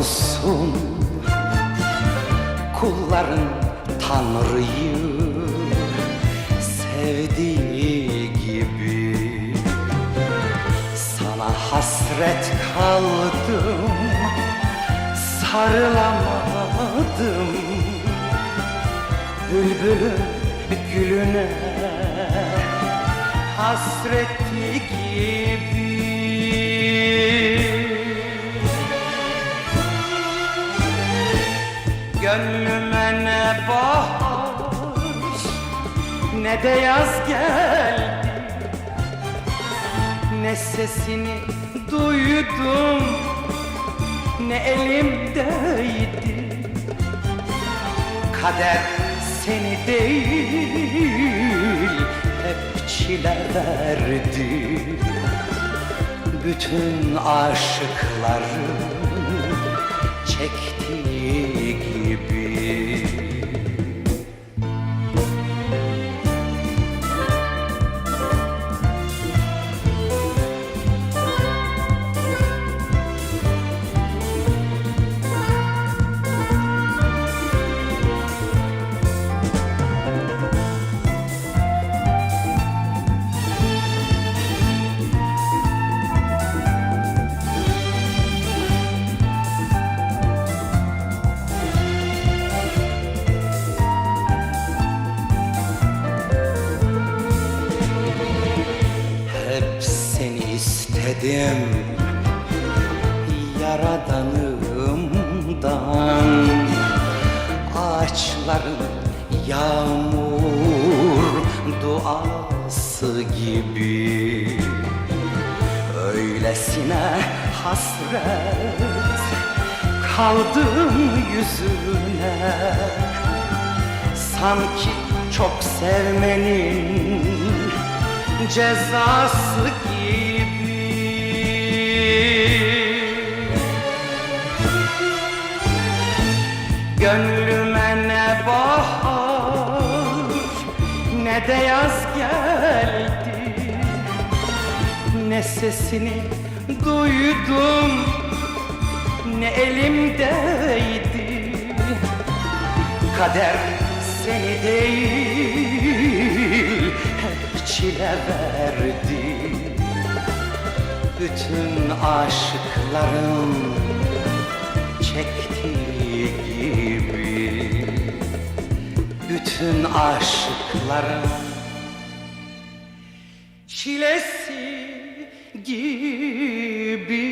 olsun Kulların Tanrı'yı sevdiği gibi. Sana hasret kaldım Sarılamadım. Bülbülün gülüne hasretli gibi ne de yaz geldi. Ne sesini duydum. Ne elimdeydi. Kader seni değil hep çile verdi Bütün aşıkların çektiği istedim Yaradanımdan Ağaçların yağmur duası gibi. Öylesine hasret kaldım yüzüne. Sanki çok sevmenin cezası gibi Gönlüme ne bahar ne de yaz geldi. Ne sesini duydum ne elimdeydi. Kader seni değil hep çile verdi. Bütün aşıkların çektiği Bütün aşıkların çilesi gibi